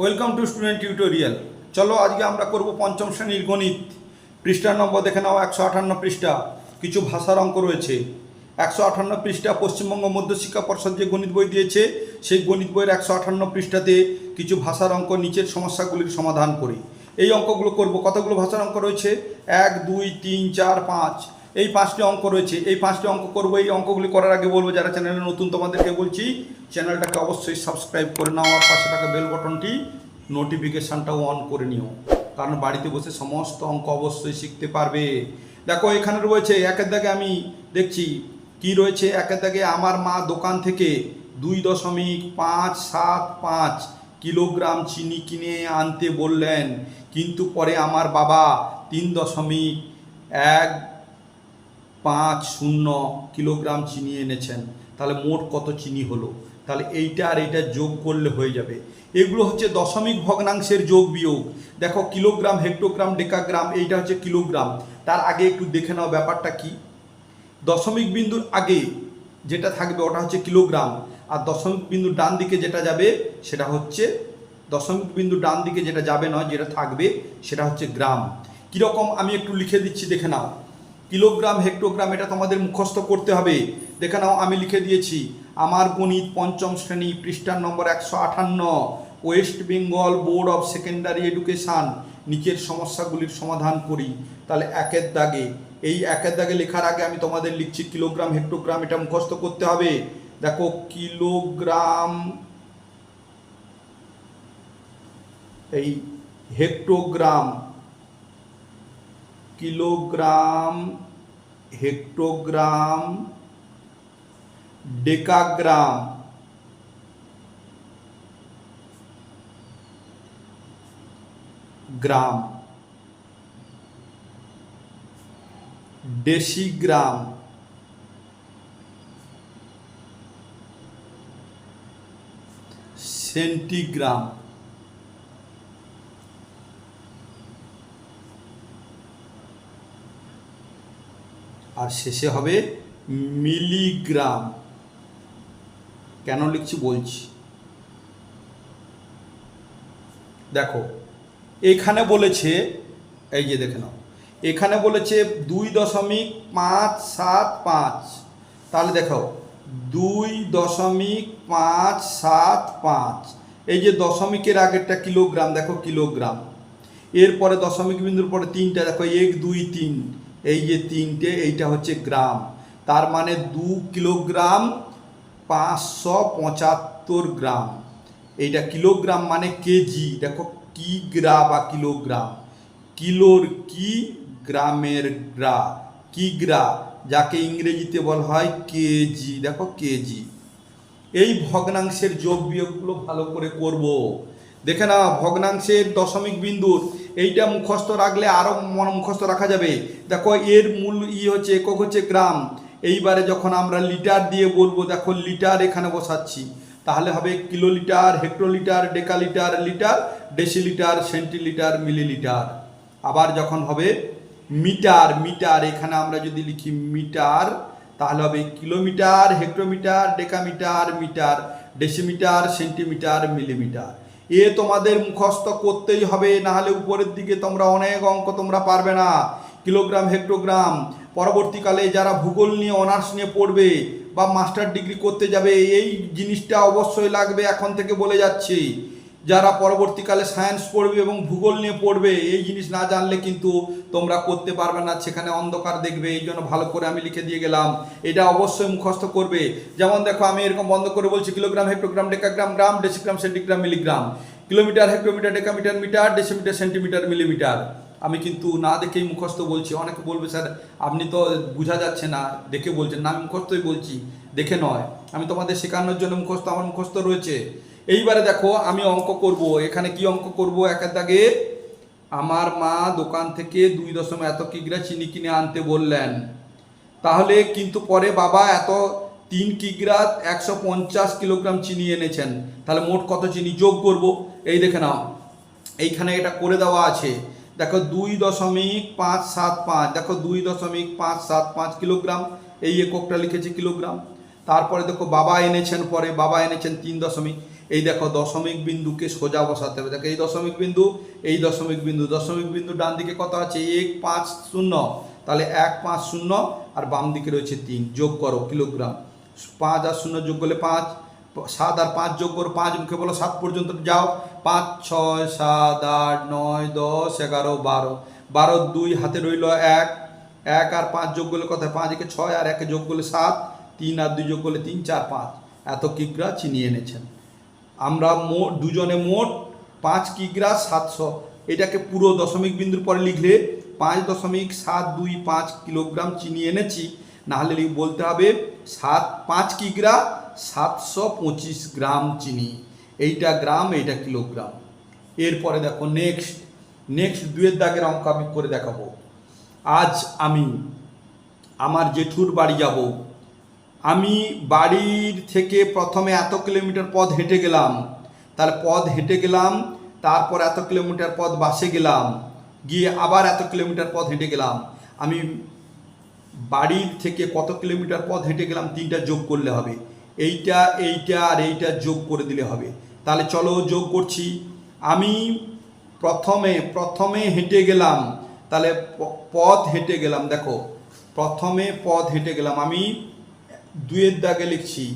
Welcome to student tutorial চলো আজকে আমরা করব পঞ্চম শ্রেণির গণিত। পৃষ্ঠা নম্বর দেখে নাও, একশো আটান্ন পৃষ্ঠা। কিছু ভাষার অঙ্ক রয়েছে। একশো আটান্ন পৃষ্ঠা পশ্চিমবঙ্গ মধ্যশিক্ষা পর্ষদ যে গণিত বই দিয়েছে, সেই গণিত বইয়ের একশো আটান্ন পৃষ্ঠাতে কিছু ভাষার অঙ্ক, নিচের সমস্যাগুলির সমাধান করি। এই অঙ্কগুলো করব। কতগুলো ভাষার অঙ্ক রয়েছে? এক, দুই, তিন, চার, পাঁচ। এই পাঁচটি অঙ্ক রয়েছে। এই পাঁচটি অঙ্ক করব। এই অঙ্কগুলি করার আগে বলব, যারা চ্যানেলে নতুন, তোমাদেরকে বলছি, চ্যানেলটাকে অবশ্যই সাবস্ক্রাইব করে নাও আর পাশে থাকা বেল বটনটি নোটিফিকেশানটাও অন করে নিও। কারণ বাড়িতে বসে সমস্ত অঙ্ক অবশ্যই শিখতে পারবে। দেখো, এখানে রয়েছে, একের দাগে আমি দেখছি, কি রয়েছে? একের দাগে আমার মা দোকান থেকে দুই দশমিক পাঁচ সাত পাঁচ কিলোগ্রাম চিনি কিনে আনতে বললেন। কিন্তু পরে আমার বাবা তিন দশমিক এক পাঁচ শূন্য কিলোগ্রাম চিনি এনেছেন, তাহলে মোট কত চিনি হলো? তাহলে এইটা আর এইটা যোগ করলে হয়ে যাবে। এগুলো হচ্ছে দশমিক ভগ্নাংশের যোগ বিয়োগ। দেখো, কিলোগ্রাম, হেক্টোগ্রাম, ডেকাগ্রাম, এইটা হচ্ছে কিলোগ্রাম। তার আগে একটু দেখে নাও ব্যাপারটা কি। দশমিক বিন্দুর আগে যেটা থাকবে ওটা হচ্ছে কিলোগ্রাম, আর দশমিক বিন্দুর ডান দিকে যেটা যাবে সেটা হচ্ছে, দশমিক বিন্দু ডান দিকে যেটা যাবে নয়, যেটা থাকবে সেটা হচ্ছে গ্রাম। কীরকম আমি একটু লিখে দিচ্ছি, দেখে নাও। কিলোগ্রাম, হেক্টোগ্রাম এটা তোমাদের মুখস্থ করতে হবে। দেখে নাও, আমি লিখে দিয়েছি, আমার গণিত পঞ্চম শ্রেণি, পৃষ্ঠার নম্বর একশো আটান্ন West Bengal board of secondary education, নিচের সমস্যাগুলির সমাধান করি। তাহলে একের দাগে, এই একের দাগে লেখার আগে আমি তোমাদের লিখছি, কিলোগ্রাম, হেক্টোগ্রাম এটা মুখস্থ করতে হবে। দেখো, কিলোগ্রাম, এই hectogram kilogram hectogram decagram gram decigram centigram আর শেষে হবে মিলিগ্রাম। কেন লিখছি বলছি? দেখো, এখানে বলেছে, এই যে দেখে নাও, এখানে বলেছে দুই দশমিক পাঁচ সাত পাঁচ। তাহলে দেখো দুই দশমিক পাঁচ সাত পাঁচ। এই যে দশমিকের আগেরটা কিলোগ্রাম, দেখো কিলোগ্রাম। এরপরে দশমিক বিন্দুর পরে তিনটা, দেখো এক, দুই, তিন। এই যে তিনটে, এইটা হচ্ছে গ্রাম। তার মানে দু কিলোগ্রাম পাঁচশো পঁচাত্তর গ্রাম। এইটা কিলোগ্রাম মানে কেজি। দেখো, কি গ্রা বা কিলোগ্রাম? কিলোর কি গ্রামের গ্রা? কি গ্রা? যাকে ইংরেজিতে বলা হয় কেজি। দেখো, কেজি। এই ভগ্নাংশের যোগ বিয়োগগুলো ভালো করে করব। দেখে না ভগ্নাংশের দশমিক বিন্দুর এইটা মুখস্থ রাখলে আরও মন মুখস্থ রাখা যাবে। দেখো, এর মূল ই হচ্ছে, একক হচ্ছে গ্রাম। এইবারে যখন আমরা লিটার দিয়ে বলব, দেখো, লিটার এখানে বসাচ্ছি। তাহলে হবে kilolitre, hectolitre, decalitre litre, decilitre, centilitre, millilitre. আবার যখন হবে মিটার মিটার, এখানে আমরা যদি লিখি মিটার, তাহলে হবে kilometre, hectometre, decametre, metre, decimetre, centimetre, millimetre. এ তোমাদের মুখস্থ করতেই হবে, নাহলে উপরের দিকে তোমরা অনেক অঙ্ক তোমরা পারবে না। কিলোগ্রাম, হেক্টোগ্রাম, পরবর্তীকালে যারা ভূগোল নিয়ে, অনার্স নিয়ে পড়বে বা মাস্টার ডিগ্রি করতে যাবে, এই জিনিসটা অবশ্যই লাগবে এখন থেকে বলে যাচ্ছি। যারা পরবর্তীকালে সায়েন্স পড়বে এবং ভূগোল নিয়ে পড়বে, এই জিনিস না জানলে কিন্তু তোমরা করতে পারবে না, সেখানে অন্ধকার দেখবে, এই জন্য ভালো করে আমি লিখে দিয়ে গেলাম। এটা অবশ্যই মুখস্থ করবে। যেমন দেখো, আমি এরকম বন্ধ করে বলছি kilogram hectogram decagram gram decigram centigram milligram kilometre hectometre decametre metre decimetre centimetre millimetre আমি কিন্তু না দেখেই মুখস্থ বলছি। অনেকে বলবে, স্যার, আপনি তো বোঝা যাচ্ছে না। দেখে বলছেন, না, আমি মুখস্থই বলছি। দেখে নয়। আমি তোমাদের শেখানোর জন্য মুখস্থ, আমার মুখস্থ রয়েছে। এইবারে দেখো, আমি অঙ্ক করব। এখানে কি অঙ্ক করব? একের দাগে, আমার মা দোকান থেকে দুই দশম এত কিগ্রা চিনি কিনে আনতে বললেন। তাহলে কিন্তু পরে বাবা এত তিন কিগ্রা একশো পঞ্চাশ কিলোগ্রাম চিনি এনেছেন। তাহলে মোট কত চিনি? যোগ করব। এই দেখে নাও। এইখানে এটা করে দেওয়া আছে। দেখো, দুই দশমিক পাঁচ সাত পাঁচ। দেখো, দুই দশমিক পাঁচ সাত পাঁচ কিলোগ্রাম। এই এককটা লিখেছে কিলোগ্রাম। তারপরে দেখো, বাবা এনেছেন পরে, বাবা এনেছেন তিন দশমিক। এই দেখো দশমিক বিন্দুকে সোজা বসাতে হবে। দেখো এই দশমিক বিন্দু, এই দশমিক বিন্দু দশমিক বিন্দু ডান দিকে কত আছে? এক পাঁচ শূন্য। তাহলে এক পাঁচ শূন্য আর বাম দিকে রয়েছে তিন। যোগ করো কিলোগ্রাম। পাঁচ আর শূন্য যোগ করলে পাঁচ। সাত আর পাঁচ যোগ করো পাঁচ, মুখে বলো সাত পর্যন্ত যাও। পাঁচ, ছয়, সাত, আট, নয়, দশ, এগারো, বারো। বারো দুই হাতে রইল এক। এক আর পাঁচ যোগ করলে কথা পাঁচ একে ছয় আর একে যোগ করলে সাত। তিন আর দুই যোগ করলে তিন, চার, পাঁচ। এত কিগ্রা চিনিয়ে এনেছেন। আমরা মোট দুজনে মোট পাঁচ কিগ্রা সাতশো। এটাকে পুরো দশমিক বিন্দুর পরে লিখলে পাঁচ দশমিক সাত দুই পাঁচ কিলোগ্রাম চিনি এনেছি। নাহলে বলতে হবে সাত, পাঁচ কিগ্রা সাতশো পঁচিশ গ্রাম চিনি। এইটা গ্রাম, এইটা কিলোগ্রাম। এরপরে দেখো নেক্সট নেক্সট দুয়ের দাগের অঙ্ক আমি করে দেখাবো। আজ আমি আমার জেঠুর বাড়ি যাব। আমি বাড়ির থেকে প্রথমে এত কিলোমিটার পথ হেঁটে গেলাম, তার পথ হেঁটে গেলাম, তারপর এত কিলোমিটার পথ বাসে গেলাম, গিয়ে আবার এত কিলোমিটার পথ হেঁটে গেলাম। আমি বাড়ির থেকে কত কিলোমিটার পথ হেঁটে গেলাম তিনটা যোগ করলে হবে। এইটা এইটা আর এইটা যোগ করে দিলে হবে। তাহলে চলো যোগ করছি। আমি প্রথমে প্রথমে হেঁটে গেলাম, তাহলে পথ হেঁটে গেলাম, দেখো। প্রথমে পথ হেঁটে গেলাম। আমি দুয়ের দাগে লিখছি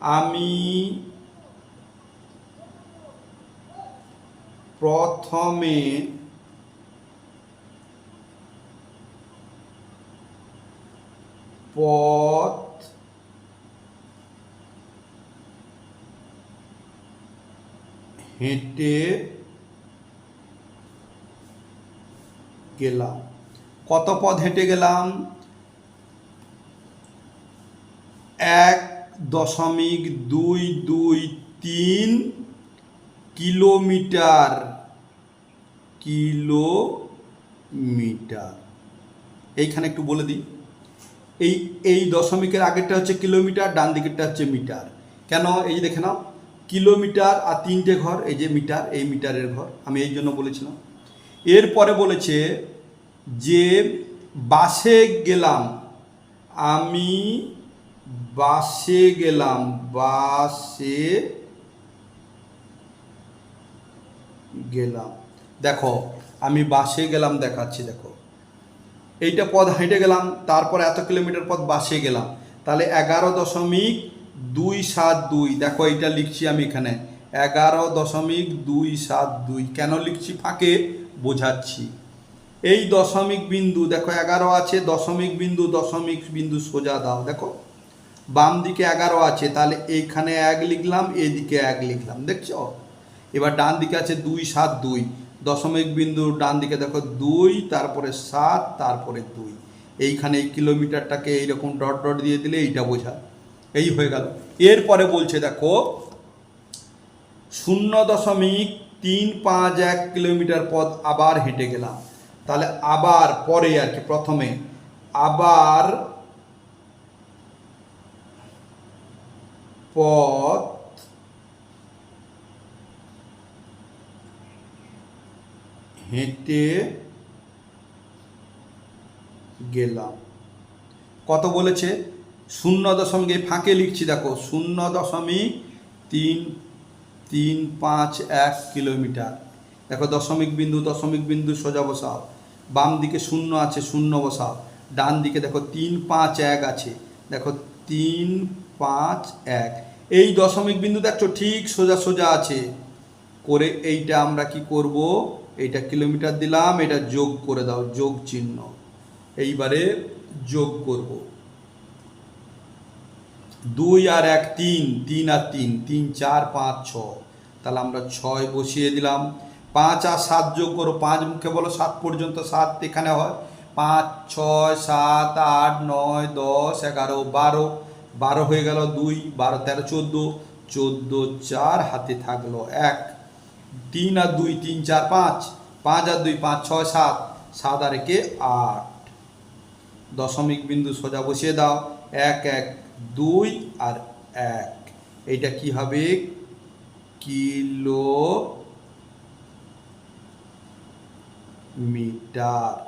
আমি প্রথমে পথ হেঁটে গেলাম। কত পথ হেঁটে গেলাম? এক দশমিক দুই দুই তিন কিলোমিটার। কিলোমিটার। এইখানে একটু বলে দিই। এই এই দশমিকের আগেরটা হচ্ছে কিলোমিটার ডান দিকেরটা হচ্ছে মিটার। কেন? এই যে দেখে নাও, কিলোমিটার আর তিনটে ঘর, এই যে মিটার, এই মিটারের ঘর, আমি এই জন্য বলেছিলাম। এরপরে বলেছে যে বাসে গেলাম, আমি বাসে গেলাম বাসে গেলাম। দেখো, আমি বাসে গেলাম দেখাচ্ছি, দেখো। এইটা পথ হেঁটে গেলাম, তারপর এত কিলোমিটার পথ বাসে গেলাম। তাহলে এগারো দশমিক দুই সাত দুই, দেখো এইটা লিখছি আমি এখানে। এগারো দশমিক দুই সাত দুই, কেন লিখছি ফাঁকে? বোঝাচ্ছি। এই দশমিক বিন্দু, দেখো এগারো আছে, দশমিক বিন্দু দশমিক বিন্দু সোজা দাও, দেখো। বাম দিকে এগারো আছে, তাহলে এইখানে এক লিখলাম, এদিকে এক লিখলাম, দেখছ? এবার ডান দিকে আছে দুই, সাত, দুই। দশমিক বিন্দু ডান দিকে দেখো দুই, তারপরে সাত, তারপরে দুই। এইখানে এই কিলোমিটারটাকে এইরকম ডট ডট দিয়ে দিলে এইটা বোঝা। এই হয়ে গেল। এরপরে বলছে দেখো, শূন্য দশমিক তিন পাঁচ এক কিলোমিটার পথ আবার হেঁটে গেলাম। তাহলে আবার পরে আর কি, প্রথমে আবার পথ হেঁটে গেলাম। কত বলেছে? শূন্য দশমিক ফাঁকে লিখছি, দেখো, শূন্য দশমিক তিন তিন, পাঁচ, এক কিলোমিটার। দেখো, দশমিক বিন্দু দশমিক বিন্দু সোজা বসাও। বাম দিকে শূন্য আছে, শূন্য বসাও। ডান দিকে দেখো, তিন, পাঁচ, এক আছে। দেখো, তিন পাঁচ, এক। এই দশমিক বিন্দু দেখছ? ঠিক সোজা সোজা আছে। করে এইটা আমরা কি করব? এইটা কিলোমিটার দিলাম, এটা যোগ করে দাও, যোগ চিহ্ন। এইবারে যোগ করব। দুই আর এক, তিন তিন আর তিন তিন, চার, পাঁচ ছ তাহলে আমরা ছয় বসিয়ে দিলাম। পাঁচ আর সাত যোগ করো, পাঁচ মুখে বলো, সাত পর্যন্ত সাত এখানে হয়। পাঁচ, ছয়, সাত, আট, নয়, দশ, এগারো, বারো বারো হয়ে গেল দুই, বারো, তেরো, চোদ্দ। চোদ্দ, চার, হাতে থাকল এক। তিন আর দুই, তিন, চার, পাঁচ। পাঁচ আর দুই, পাঁচ, ছয়, সাত। সাত আর একে আট। দশমিক বিন্দু সোজা বসিয়ে দাও। এক এক, দুই আর এক। এইটা কি হবে? কিলো মিটার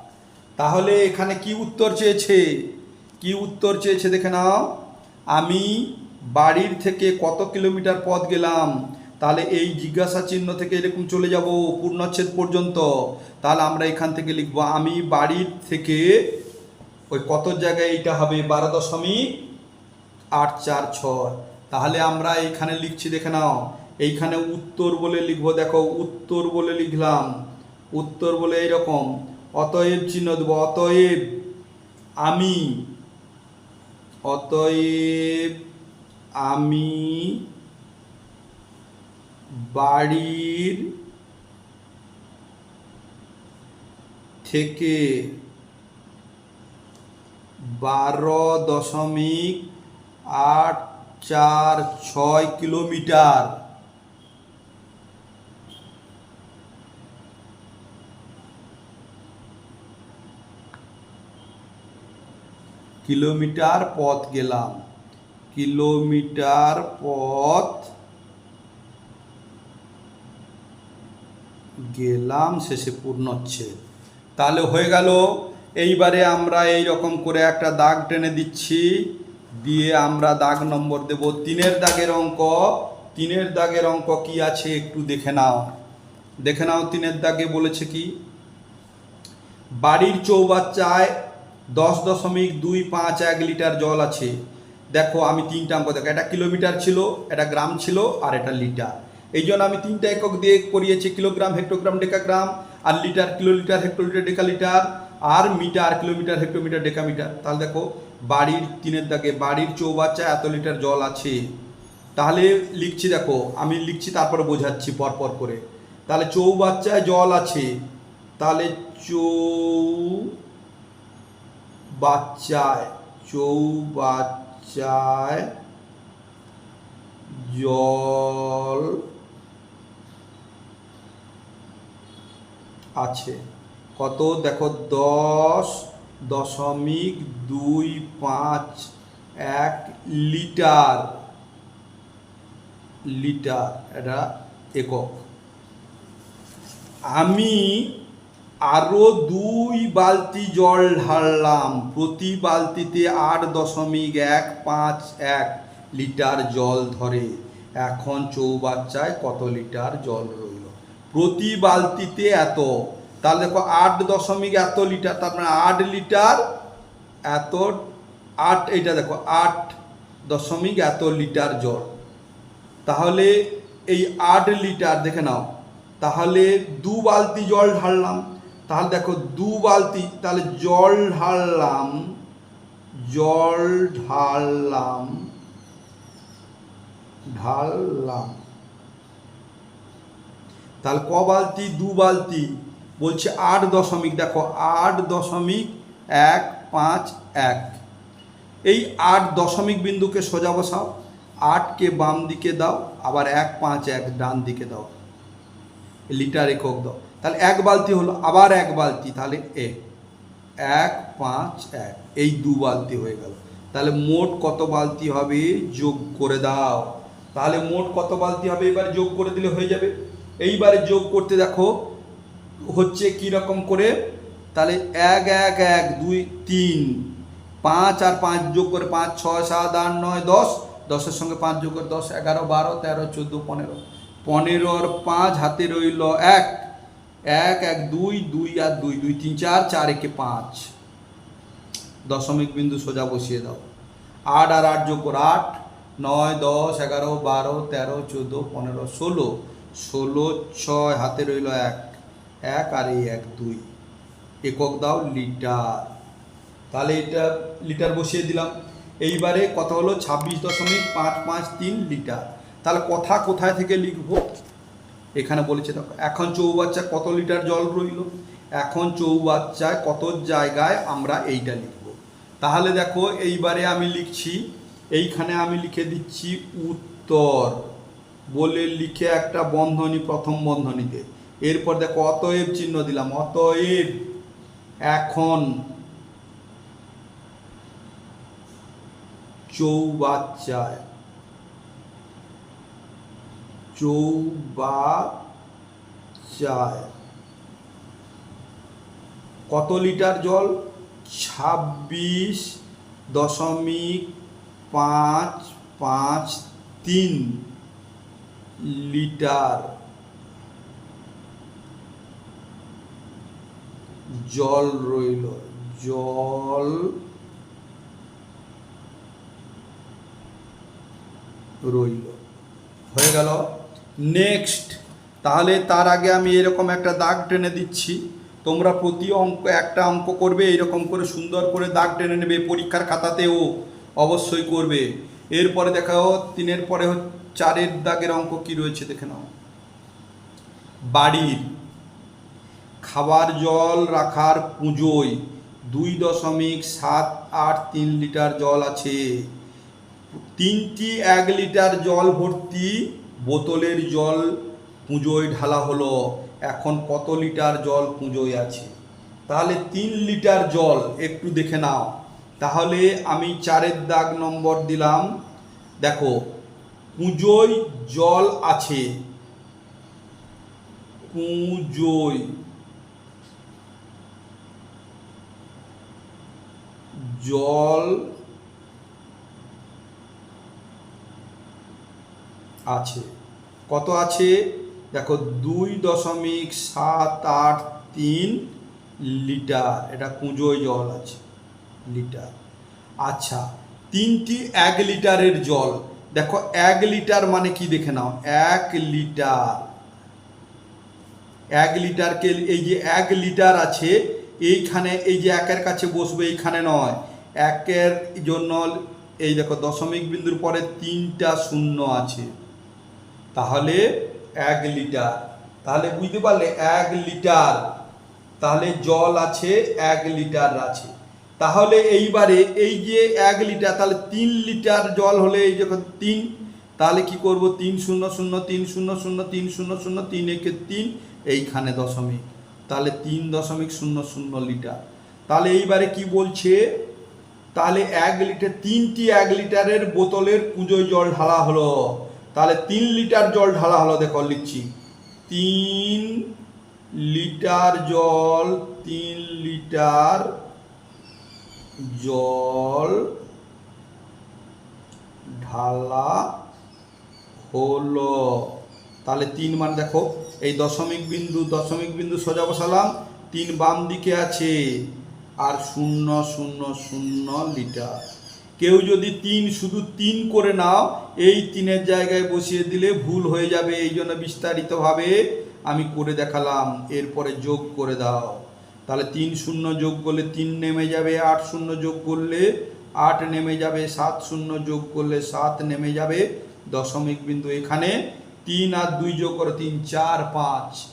তাহলে এখানে কি উত্তর চেয়েছে? কি উত্তর চেয়েছে দেখে নাও। আমি বাড়ির থেকে কত কিলোমিটার পথ গেলাম? তাহলে এই জিজ্ঞাসা চিহ্ন থেকে এরকম চলে যাব, পূর্ণচ্ছেদ পর্যন্ত। তাহলে আমরা এখান থেকে লিখব, আমি বাড়ির থেকে ওই কত জায়গায় এইটা হবে? বারো দশমিক আট চার ছয়। তাহলে আমরা এইখানে লিখছি, দেখে নাও। এইখানে উত্তর বলে লিখব, দেখো, উত্তর বলে লিখলাম। উত্তর বলে এইরকম। অতএব চিহ্ন দেবো, অতএব আমি অতএব আমি বাড়ির থেকে বারো দশমিক আট চার ছয় কিলোমিটার কিলোমিটার পথ গেলাম। কিলোমিটার পথ গেলাম, শেষে পূর্ণ হচ্ছে তাহলে হয়ে গেল। এইবারে আমরা এই রকম করে একটা দাগ টেনে দিচ্ছি। দিয়ে আমরা দাগ নম্বর দেব। তিনের দাগের অঙ্ক। তিনের দাগের অঙ্ক কি আছে একটু দেখে নাও। দেখে নাও তিনের দাগে বলেছে কি? বাড়ির চৌবাচ্চায় দশ দশমিক দুই পাঁচ এক লিটার জল আছে। দেখো, আমি তিনটা অঙ্ক দেখো, এটা কিলোমিটার ছিল, এটা গ্রাম ছিল আর এটা লিটার। এই জন্য আমি তিনটা একক দিয়ে করিয়েছি, কিলোগ্রাম, হেক্টোগ্রাম, ডেকাগ্রাম, আর লিটার, কিলোলিটার, হেক্টোলিটার, ডেকালিটার, আর মিটার, কিলোমিটার, হেক্টোমিটার, ডেকামিটার। তাহলে দেখো, বাড়ির তিনের দাগে, বাড়ির চৌবাচ্চা এত লিটার জল আছে। তাহলে লিখছি দেখো, আমি লিখছি, তারপরে বোঝাচ্ছি পরপর করে। তাহলে চৌবাচ্চায় জল আছে। তাহলে চৌ বাচ্চায়, চৌবাচ্চায় জল আছে। কত? দেখো, দশ, দশমিক দুই পাঁচ এক লিটার। লিটার, এটা একক। আমি আরও দুই বালতি জল ঢাললাম। প্রতি বালতিতে আট দশমিক এক পাঁচ এক লিটার জল ধরে। এখন চৌবাচ্চায় কত লিটার জল রইল? প্রতি বালতিতে এত। তাহলে দেখো, আট দশমিক এত লিটার, তার মানে আট লিটার এত আট, এইটা দেখো, আট দশমিক এত লিটার জল। তাহলে এই আট লিটার, দেখে নাও, তাহলে দু বালতি জল ঢাললাম। তাহলে দেখো দু বালতি, তাহলে জল ঢাললাম জল ঢাললাম ঢাললাম। তাহলে ক বালতি? দু বালতি। বলছে আট দশমিক, দেখো আট দশমিক এক, পাঁচ, এক। এই আট দশমিক বিন্দুকে সোজা বসাও, আটকে বাম দিকে দাও, আবার এক, পাঁচ, এক ডান দিকে দাও। লিটার একক দাও। তাহলে এক বালতি হলো, আবার এক বালতি, তাহলে এ। এক, পাঁচ, এক। এই দু বালতি হয়ে গেল। তাহলে মোট কত বালতি হবে? যোগ করে দাও। তাহলে মোট কত বালতি হবে? এবার যোগ করে দিলে হয়ে যাবে। এইবারে যোগ করতে দেখো, হচ্ছে কি রকম করে? তাহলে এক এক এক, দুই, তিন। পাঁচ আর পাঁচ যোগ করে পাঁচ, ছয়, সাত, আট, নয়, দশ। দশের সঙ্গে পাঁচ যোগ করে দশ, এগারো, বারো, তেরো, চোদ্দ, পনেরো। পনেরোর পাঁচ হাতে রইল এক। এক এক, দুই দুই আর দুই দুই, তিন, চার চার, একে পাঁচ। দশমিক বিন্দু সোজা বসিয়ে দাও। আট আর আট যোগ করো আট, নয়, দশ, এগারো, বারো, তেরো, চোদ্দ, পনেরো, ষোলো। ষোলো, ছয়, হাতে রইল এক। এক আর এই এক, দুই। একক দাও লিটার। তাহলে এটা লিটার বসিয়ে দিলাম। এইবারে কথা হলো ছাব্বিশ দশমিক পাঁচ পাঁচ তিন লিটার। তাহলে কথা কোথায় থেকে লিখব? এখানে বলেছে, দেখো, এখন চৌবাচ্চা কত লিটার জল রইল? এখন চৌবাচ্চায় কত জায়গায় আমরা এইটা লিখব। তাহলে দেখো, এইবারে আমি লিখছি, এইখানে আমি লিখে দিচ্ছি উত্তর। বলে লিখে একটা বন্ধনী, প্রথম বন্ধনীতে। এরপর দেখো, অতএব চিহ্ন দিলাম, অতএব এখন চৌবাচ্চায় চৌবাচ্চায় কত লিটার জল? ছাব্বিশ দশমিক পাঁচ পাঁচ তিন লিটার জল রইল। জল রইল। হয়ে গেল। নেক্সট তাহলে তার আগে আমি এরকম একটা দাগ টেনে দিচ্ছি। তোমরা প্রতি অঙ্ক, একটা অঙ্ক করবে, এরকম করে সুন্দর করে দাগ টেনে নেবে, পরীক্ষার খাতাতেও অবশ্যই করবে। এরপরে দেখাও, তিনের পরে চারের দাগের অঙ্ক কি রয়েছে দেখে নাও। বাড়ির, খাবার জল রাখার পুজোয় দুই দশমিক সাত আট তিন লিটার জল আছে। তিনটি এক লিটার জল ভর্তি বোতলের জল পুজোয় ঢালা হলো, এখন কত লিটার জল পুজোয় আছে? তাহলে তিন লিটার জল একটু দেখে নাও। তাহলে আমি চারের দাগ নম্বর দিলাম। দেখো, পুজোয় জল আছে। পুজোয় জল আছে। কত আছে? দেখো, দুই দশমিক সাত আট তিন লিটার। এটা কুঁজোয় জল আছে, লিটার। আচ্ছা তিনটি এক লিটারের জল। দেখো, এক লিটার মানে কি দেখে নাও? এক লিটার। এক লিটারকে, এই যে এক লিটার আছে, এইখানে, এই যে একের কাছে বসবে এইখানে নয়। একের জন্য, এই দেখো, দশমিক বিন্দুর পরে তিনটা শূন্য আছে। তাহলে এক লিটার। তাহলে বুঝতে পারলে এক লিটার। তাহলে জল আছে, এক লিটার আছে। তাহলে এইবারে এই যে এক লিটার, তাহলে তিন লিটার জল হলে এই যখন তিন, তাহলে কি করব? তিন শূন্য শূন্য, তিন শূন্য শূন্য, তিন শূন্য শূন্য, তিন একে তিন, এইখানে দশমিক। তাহলে তিন দশমিক শূন্য শূন্য লিটার। তাহলে এইবারে কি বলছে? তাহলে এক লিটার, তিনটি এক লিটারের বোতলের পুজোয় জল ঢালা হলো। তাহলে তিন লিটার জল ঢালা হলো, দেখো লিখছি। তিন লিটার জল, তিন লিটার জল ঢালা হলো। তাহলে তিন মান দেখো, এই দশমিক বিন্দু দশমিক বিন্দু সোজা বসালাম, তিন বাম দিকে আছে, আর শূন্য শূন্য শূন্য লিটার। কেউ যদি তিন, শুধু তিন করে নাও, এই তিনের জায়গায় বসিয়ে দিলে ভুল হয়ে যাবে। এই জন্য বিস্তারিতভাবে আমি করে দেখালাম। এরপরে যোগ করে দাও। তাহলে তিন শূন্য যোগ করলে তিন নেমে যাবে, আট শূন্য যোগ করলে আট নেমে যাবে, সাত শূন্য যোগ করলে সাত নেমে যাবে। দশমিক বিন্দু এখানে। তিন আর দুই যোগ করে, তিন, চার, পাঁচ।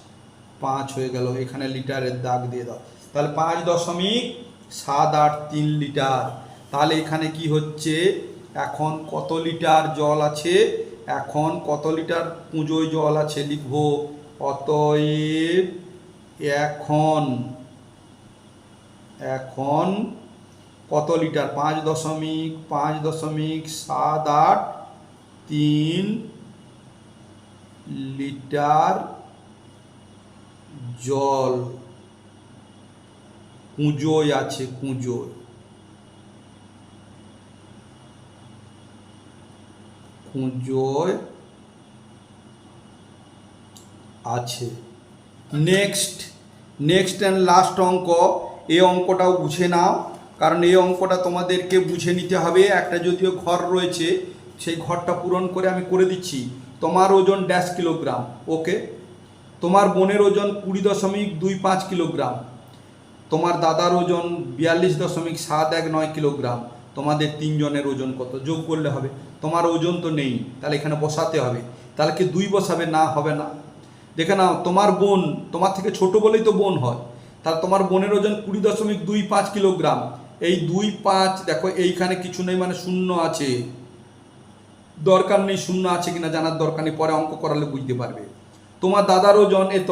পাঁচ হয়ে গেল। এখানে লিটারের দাগ দিয়ে দাও। তাহলে পাঁচ দশমিক সাত আট তিন লিটার। তাহলে এখানে কি হচ্ছে? এখন কত লিটার জল আছে? এখন কত লিটার পুজোয় জল আছে লিখব? অতএব এখন এখন কত লিটার? পাঁচ দশমিক পাঁচ দশমিক সাত আট তিন লিটার জল কুঁজোয় আছে কুঁজোয় কুঁজোয় আছে। নেক্সট নেক্সট অ্যান্ড লাস্ট অঙ্ক, এই অঙ্কটাও বুঝে নাও, কারণ এই অঙ্কটা তোমাদেরকে বুঝে নিতে হবে। একটা যদিও ঘর রয়েছে, সেই ঘরটা পূরণ করে আমি করে দিচ্ছি। তোমার ওজন ড্যাশ কিলোগ্রাম ওকে তোমার বোনের ওজন কুড়ি দশমিক দুই পাঁচ কিলোগ্রাম তোমার দাদার ওজন বিয়াল্লিশ দশমিক সাত এক নয় কিলোগ্রাম তোমাদের তিনজনের ওজন কত? যোগ করলে হবে। তোমার ওজন তো নেই, তাহলে এখানে বসাতে হবে। তাহলে কি দুই বসাবে? না, হবে না। দেখে নাও, তোমার বোন, তোমার থেকে ছোট বলেই তো বোন হয়। তাহলে তোমার বোনের ওজন কুড়ি দশমিক দুই পাঁচ কিলোগ্রাম। এই দুই পাঁচ, দেখো, এইখানে কিছু নেই মানে শূন্য আছে। দরকার নেই, শূন্য আছে কিনা জানার দরকার নেই, পরে অঙ্ক করালে বুঝতে পারবে। তোমার দাদার ওজন এত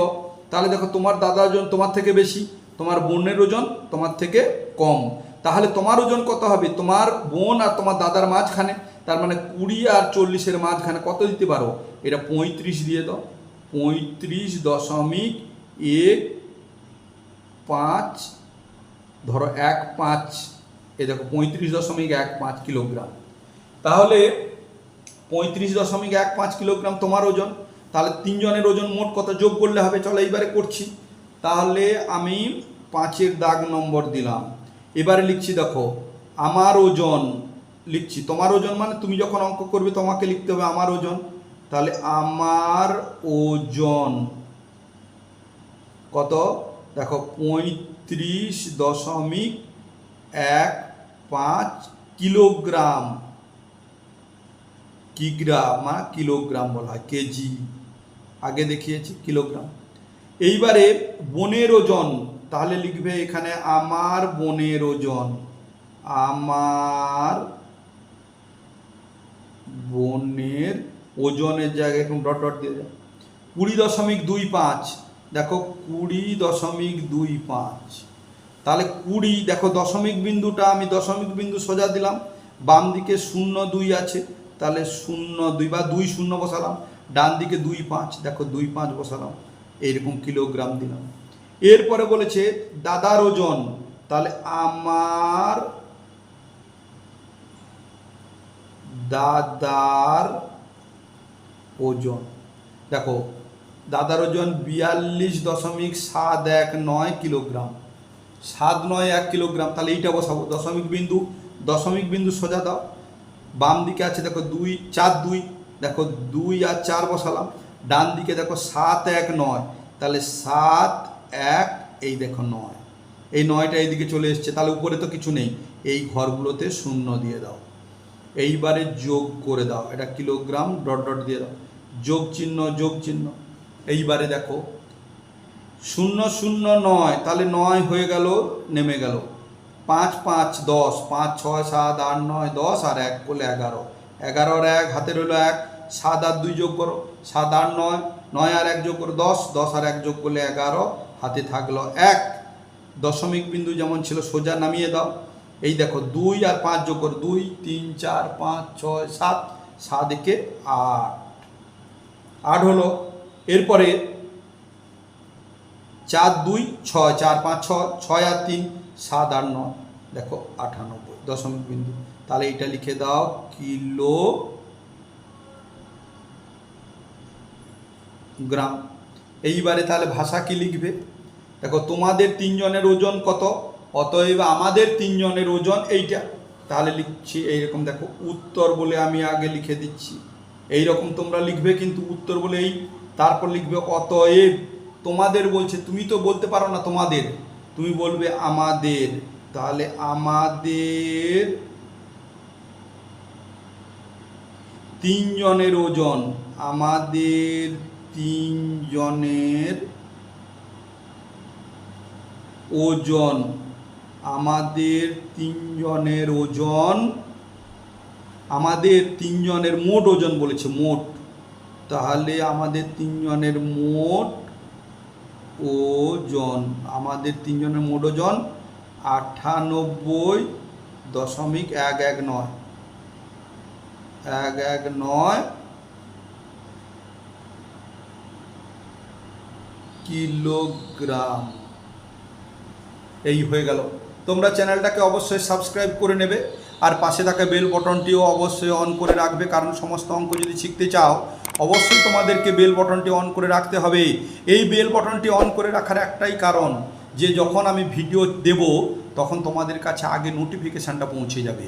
তাহলে দেখো, তোমার দাদার ওজন তোমার থেকে বেশি, তোমার বোনের ওজন তোমার থেকে কম। তাহলে তোমার ওজন কত হবে? তোমার বোন আর তোমার দাদার মাঝখানে। তার মানে কুড়ি আর চল্লিশের মাঝখানে কত দিতে পারো? এটা পঁয়ত্রিশ দিয়ে দাও। পঁয়ত্রিশ দশমিক এক পাঁচ, ধরো এক পাঁচ। এ দেখো, পঁয়ত্রিশ দশমিক এক পাঁচ কিলোগ্রাম। তাহলে পঁয়ত্রিশ দশমিক এক পাঁচ কিলোগ্রাম তোমার ওজন। তাহলে তিনজনের ওজন মোট কত? যোগ করলে হবে, চলো এইবারে করছি। তাহলে আমি পাঁচের দাগ নম্বর দিলাম। এবারে লিখছি, দেখো, আমার ওজন লিখছি। তোমার ওজন মানে তুমি যখন অঙ্ক করবে, তোমাকে লিখতে হবে আমার ওজন। তাহলে আমার ওজন কত? দেখো, পঁয়ত্রিশ দশমিক এক পাঁচ কিলোগ্রাম। কিগ্রাম মানে কিলোগ্রাম বলা হয়, কেজি। আগে দেখিয়েছি, কিলোগ্রাম। এইবারে বনের ওজন, তাহলে লিখবে এখানে আমার বনের ওজন। আমার বনের ওজনের জায়গায় এরকম ডট ডট দিয়ে যায়। কুড়ি দশমিক দুই পাঁচ, দেখো কুড়ি দশমিক দুই পাঁচ। তাহলে কুড়ি, দেখো দশমিক বিন্দুটা আমি দশমিক বিন্দু সোজা দিলাম, বাম দিকে শূন্য দুই আছে, তাহলে শূন্য দুই বা দুই শূন্য বসালাম, ডান দিকে দুই পাঁচ, দেখো দুই পাঁচ বসালাম, এইরকম কিলোগ্রাম দিলাম। এরপরে বলেছে দাদার ওজন, তাহলে আমার দাদার ওজন। দেখো, দাদার ওজন বিয়াল্লিশ দশমিক সাত এক নয় কিলোগ্রাম। সাত নয় এক কিলোগ্রাম, তাহলে এইটা বসাবো। দশমিক বিন্দু দশমিক বিন্দু সোজা দাও। বাম দিকে আছে, দেখো, দুই, চার, দুই। দেখো, দুই আর চার বসালাম। ডান দিকে দেখো, সাত এক নয়। তাহলে সাত এক, এই দেখো নয়। এই নয়টা এইদিকে চলে এসছে, তাহলে উপরে তো কিছু নেই। এই ঘরগুলোতে শূন্য দিয়ে দাও। এইবারে যোগ করে দাও। এটা কিলোগ্রাম, ডট ডট দিয়ে দাও। যোগ চিহ্ন যোগ চিহ্ন। এইবারে দেখো, শূন্য শূন্য, নয়। তাহলে নয় হয়ে গেল, নেমে গেল। পাঁচ পাঁচ, দশ। পাঁচ, ছয়, সাত, আট, নয়, দশ আর এক করলে এগারো। এগারোর এক হাতে রইল এক। সাত আর দুই যোগ করো। সাত, আট, নয়। নয় আর এক যোগ করো, দশ। দশ আর এক যোগ করলে এগারো। হাতে থাকল এক। দশমিক বিন্দু যেমন ছিল, সোজা নামিয়ে দাও। এই দেখো দুই আর পাঁচ যোগ করো দুই, তিন, চার, পাঁচ, ছয়, সাত সাত একে আট। আট হলো, এরপরে চার, দুই, ছয়, চার, পাঁচ, ছয় ছয় আর তিন, সাত আর নয়। দেখো আটানব্বই দশমিক বিন্দু। তাহলে এটা লিখে দাও, কিলো গ্রাম। এইবারে তাহলে ভাষা কি লিখবে? দেখো তোমাদের তিনজনের ওজন কত? অতএব আমাদের তিনজনের ওজন এইটা। তাহলে লিখছি এইরকম, দেখো, উত্তর বলে আমি আগে লিখে দিচ্ছি। এই রকম তোমরা লিখবে, কিন্তু উত্তর বলে এই, তারপর লিখবে, অতএব তোমাদের বলছে, তুমি তো বলতে পারো না তোমাদের। তুমি বলবে, আমাদের। তাহলে আমাদের তিনজনের ওজন, আমাদের তিনজনের ওজন আমাদের তিনজনের ওজন, আমাদের তিনজনের মোট ওজন বলেছে, মোট। তাহলে আমাদের তিনজনের মোট ওজন, আমাদের তিনজনের মোট ওজন আটানব্বই দশমিক এক এক নয়। এক এক নয় কিলোগ্রাম। এই হয়ে গেল। তোমরা চ্যানেলটাকে অবশ্যই সাবস্ক্রাইব করে নেবে আর পাশে থাকা বেল বটনটিও অবশ্যই অন করে রাখবে, কারণ সমস্ত অঙ্ক যদি শিখতে চাও, অবশ্যই তোমাদেরকে বেল বটনটি অন করে রাখতে হবে। এই বেল বটনটি অন করে রাখার একটাই কারণ, যে যখন আমি ভিডিও দেব, তখন তোমাদের কাছে আগে নোটিফিকেশানটা পৌঁছে যাবে।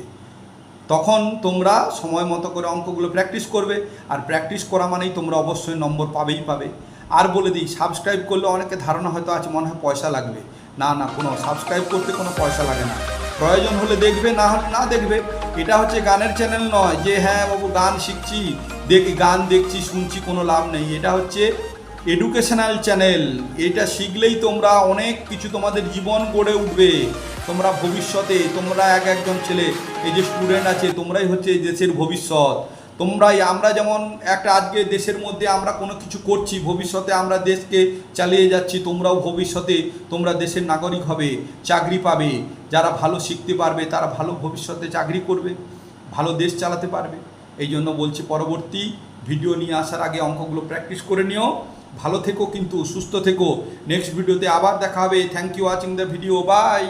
তখন তোমরা সময় মতো করে অঙ্কগুলো প্র্যাকটিস করবে, আর প্র্যাকটিস করা মানেই তোমরা অবশ্যই নম্বর পাবেই পাবে। আর বলে দিই, সাবস্ক্রাইব করলে অনেকে ধারণা হয়তো আছে, মনে হয় পয়সা লাগবে। না না, কোনো সাবস্ক্রাইব করতে কোনো পয়সা লাগে না। প্রয়োজন হলে দেখবে, না হলে না দেখবে, এটা হচ্ছে গানের চ্যানেল নয় যে হ্যাঁ বাবু, গান শিখছি, দেখি, গান দেখছি, শুনছি, কোনো লাভ নেই। এটা হচ্ছে এডুকেশনাল চ্যানেল এটা শিখলেই তোমরা অনেক কিছু তোমাদের জীবন গড়ে উঠবে। তোমরা ভবিষ্যতে, তোমরা এক একজন ছেলে, এই যে স্টুডেন্ট আছে, তোমরাই হচ্ছে দেশের ভবিষ্যৎ। তোমরাই, আমরা যেমন একটা আজকে দেশের মধ্যে আমরা কোনো কিছু করছি, ভবিষ্যতে আমরা দেশকে চালিয়ে যাচ্ছি, তোমরাও ভবিষ্যতে তোমরা দেশের নাগরিক হবে, চাকরি পাবে। যারা ভালো শিখতে পারবে, তারা ভালো ভবিষ্যতে চাকরি করবে, ভালো দেশ চালাতে পারবে। এই জন্য বলছি, পরবর্তী ভিডিও নিয়ে আসার আগে অঙ্কগুলো প্র্যাকটিস করে নিও। ভালো থেকো কিন্তু, সুস্থ থেকো। নেক্সট ভিডিওতে আবার দেখা হবে। Thank you watching the video bye